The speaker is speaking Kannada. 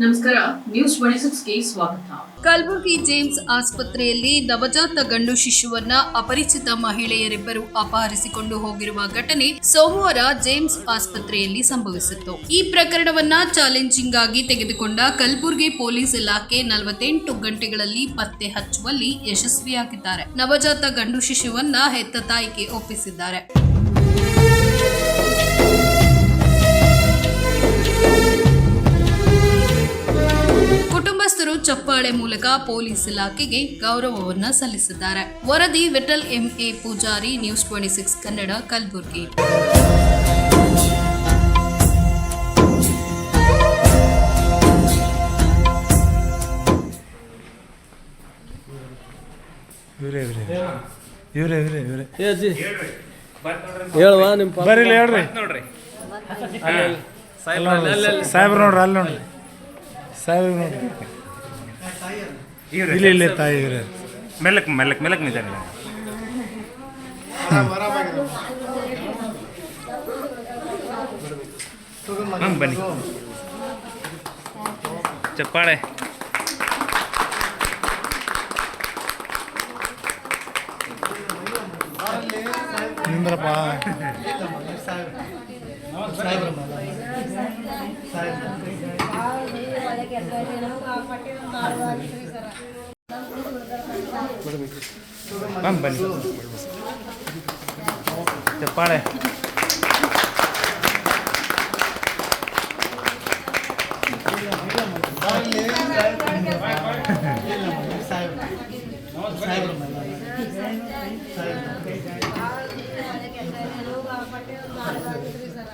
ನಮಸ್ಕಾರ, ನ್ಯೂಸ್ ಸ್ವಾಗತ. ಕಲಬುರಗಿ ಜೇಮ್ಸ್ ಆಸ್ಪತ್ರೆಯಲ್ಲಿ ನವಜಾತ ಗಂಡು ಶಿಶುವನ್ನ ಅಪರಿಚಿತ ಮಹಿಳೆಯರಿಬ್ಬರು ಅಪಹರಿಸಿಕೊಂಡು ಹೋಗಿರುವ ಘಟನೆ ಸೋಮವಾರ ಜೇಮ್ಸ್ ಆಸ್ಪತ್ರೆಯಲ್ಲಿ ಸಂಭವಿಸಿತ್ತು. ಈ ಪ್ರಕರಣವನ್ನ ಚಾಲೆಂಜಿಂಗ್ ಆಗಿ ತೆಗೆದುಕೊಂಡ ಕಲಬುರಗಿ ಪೊಲೀಸ್ ಇಲಾಖೆ ನಲವತ್ತೆಂಟು ಗಂಟೆಗಳಲ್ಲಿ ಪತ್ತೆ ಹಚ್ಚುವಲ್ಲಿ ಯಶಸ್ವಿಯಾಗಿದ್ದಾರೆ. ನವಜಾತ ಗಂಡು ಶಿಶುವನ್ನ ಹೆತ್ತ ತಾಯಿಗೆ ಒಪ್ಪಿಸಿದ್ದಾರೆ. ಚಪ್ಪಾಳೆ ಮೂಲಕ ಪೊಲೀಸ್ ಇಲಾಖೆಗೆ ಗೌರವವನ್ನು ಸಲ್ಲಿಸಿದ್ದಾರೆ. ವರದಿ Vithal M A Pujari news twenty six Kannada Kalaburagi. ಹೇಳುವ ನಿಮ್ಮ ಹೇಳ್ರಿ. ನೋಡ್ರಿ. ಸಾಹೇಬ್ರು ನೋಡ್ರಿ ಅಲ್ಲಿ ನೋಡ್ರಿ. ಸಾಹೇಬ್ರು ನೋಡ್ರಿ. ಇಲ್ಲಿ ಇಲ್ಲಿ ತಾಯಿ ಇವ್ರೆ ಮೆಲ್ಲಕ್ ಮೆಲ್ಲಕ್ ಮೆಲ್ಲಕ್ ನಿಧಾನ ಹಂಗೆ ಬನ್ನಿ ಚಪ್ಪಾಳೆ ನಿಂದ್ರಪ್ಪ మ్యామ్ బన్ చెప్పాలే సాయి సాయి